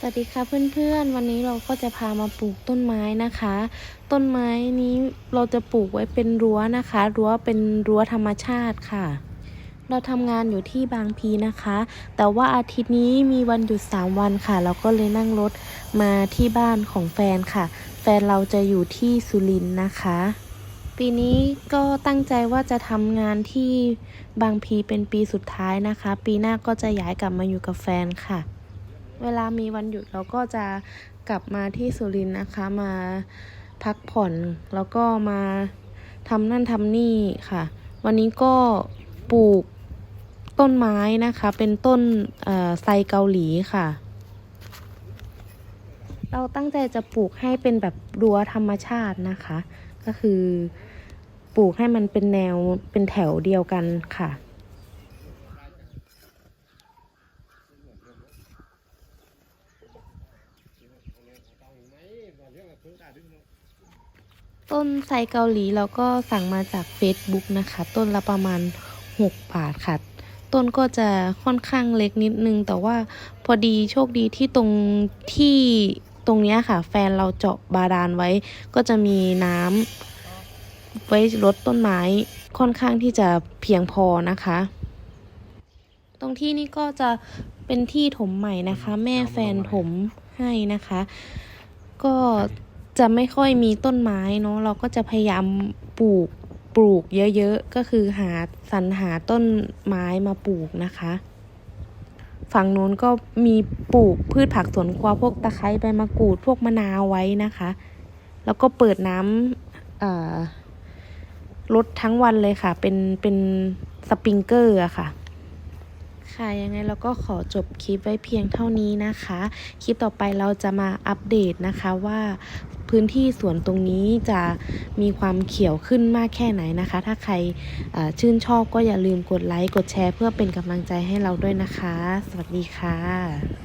สวัสดีค่ะเพื่อนๆ วันนี้เราก็จะพามาปลูกต้นไม้นะคะ ต้นไม้นี้เราจะปลูกไว้เป็นรั้วนะคะ รั้วเป็นรั้วธรรมชาติค่ะ เราทำงานอยู่ที่บางพีนะคะ แต่ว่าอาทิตย์นี้มีวันหยุด 3 วันค่ะ เราก็เลยนั่งรถมาที่บ้านของแฟนค่ะ แฟนเราจะอยู่ที่สุรินทร์นะคะปีนี้ก็ตั้งใจว่าจะทำงานที่บางพีเป็นปีสุดท้ายนะคะ ปีหน้าก็จะย้ายกลับมาอยู่กับแฟนค่ะ เวลามีวันหยุดเราก็จะกลับมาที่สุรินทร์นะคะมาพักผ่อนแล้วก็มาทำนั่นทำนี่ค่ะ วันนี้ก็ปลูกต้นไม้นะคะ เป็นต้นไทรเกาหลีค่ะ เราตั้งใจจะปลูกให้เป็นแบบรั้วธรรมชาตินะคะ ก็คือปลูกให้มันเป็นแนวเป็นแถวเดียวกันค่ะ ต้นไทรเกาหลีเราก็สั่งมาจาก Facebook นะคะ ต้นละประมาณ 6 บาทค่ะ ต้นก็จะค่อนข้างเล็กนิดนึง แต่ว่าพอดีโชคดีที่ตรงที่ตรงเนี้ยค่ะ แฟนเราเจาะบาดาลไว้ ก็จะมีน้ำไว้ลดต้นไม้ค่อนข้างที่จะเพียงพอนะคะ ตรงที่นี้ก็จะเป็นที่ถมใหม่นะคะ แม่แฟนถมให้นะคะ ก็ จะไม่ค่อยมีต้นไม้เนาะเราก็จะพยายามปลูกปลูกเยอะๆ ก็คือหาสรรหาต้นไม้มาปลูกนะคะ ฝั่งนู้นก็มีปลูกพืชผักสวนครัวพวกตะไคร้ใบมะกรูดพวกมะนาวไว้นะคะ แล้วก็เปิดน้ำลดทั้งวันเลยค่ะ เป็นเป็นสปริงเกอร์อะค่ะค่ะยังไงเราก็ขอจบคลิปไว้เพียงเท่านี้นะคะ คลิปต่อไปเราจะมาอัปเดตนะคะว่า พื้นที่สวนตรงนี้จะมีความเขียวขึ้นมากแค่ไหนนะคะ ถ้าใครชื่นชอบก็อย่าลืมกดไลค์ กดแชร์ เพื่อเป็นกำลังใจให้เราด้วยนะคะ สวัสดีค่ะ